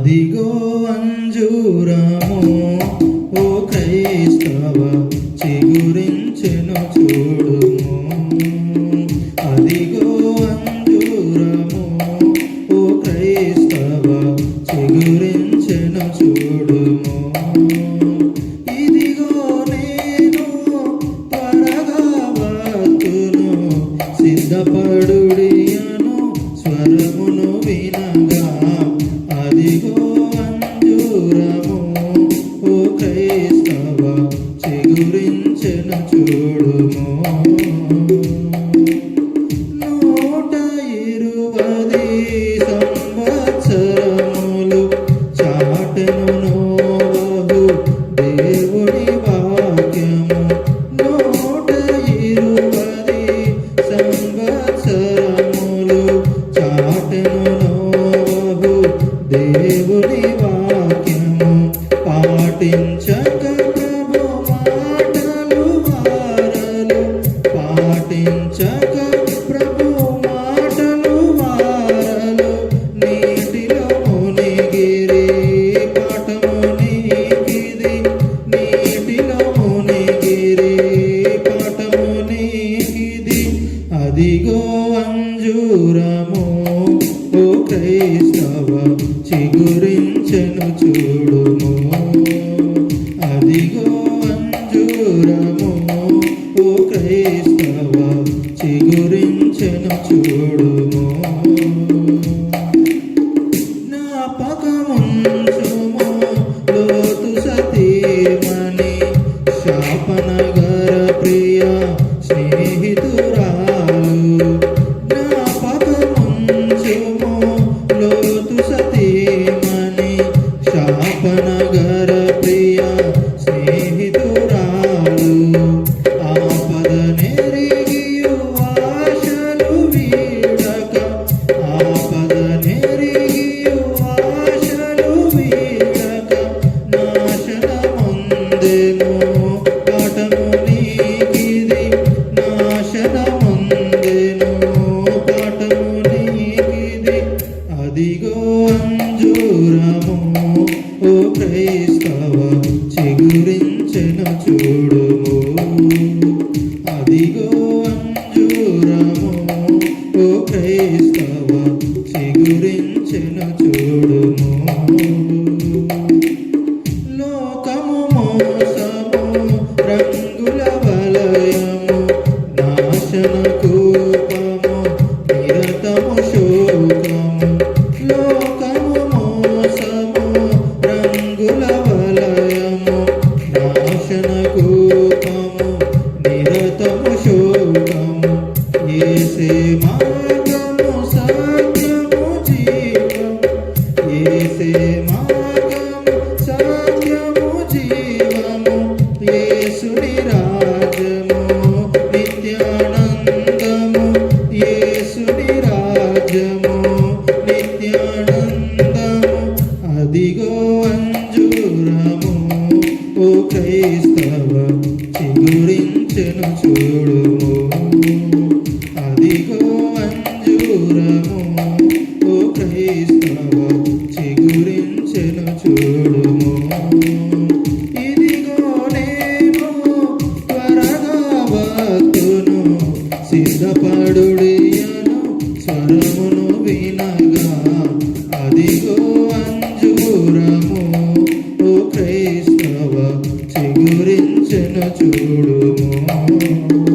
అదిగో అంజూరము ఓ క్రైస్తవ చిగురించెను చూడుము. అదిగో అంజూరము ఓ క్రైస్తవ చిగురించెను చూడుము. ఇదిగో నేను త్వరగా వత్తును సిద్ధపడుడియను స్వరమును వినగా అదిగో అంజూరము ఓ క్రైస్తవ చిగురించెను చూడుము. నూట ఇరువది సంవత్సరములు చాటెను నోవహు దేవుని వాక్యము. నూట ఇరువది దేవుని వాక్యము పాటించక ప్రభు మాటలు వారలు పాటించక ప్రభు మాటలు వారలు నీటిలో మునిగిరి పాఠము నీకిది నీటిలో మునిగిరి పాఠము నీకిది అదిగో అంజూరము ఓ క్రైస్తవ చిగురించెను చూడుము. అదిగో అంజూరము ఓ క్రైస్తవ చిగురించెను చూడుము. జ్ఞాపకముంచుము లోతు సతీమణి శాపనగర ప్రియ స్నేహితురాలు. జ్ఞాపకముంచుము లోతు సతీమణి శాపనగర ప్రియ స్నేహితురాలు. ఆపద నెరిగియు ఆశలు వీడక ఆపద నెరిగియు ఆశలు వీడక నాశనముందెను పాఠము నీకిది నాశనముందెను ఓ క్రైస్తవ చిగురించెను చూడుము. అదిగో అంజూరము ఓ క్రైస్తవ చిగురించెను చూడుము. లోకము మోసము రంగుల వలయము నాశన కూపము నిరతము శోకము. లోకము నాశన కూపము నిరతము శోకము. ఏసే మార్గము సత్యము జీవము. ఏసే మార్గము సత్యము జీవము. యేసుని రాజ్యము నిత్యానందము. యేసుని రాజ్యము నిత్యానందము. అదిగో క్రైస్తవ చిగురించెను చూడుము. అదిగో అంజూరము ఓ క్రైస్తవ చిగురించెను చూడుము. ఇదిగో నేను త్వరగా వత్తును సిద్ధపడుడియను గురించిన చూడుము.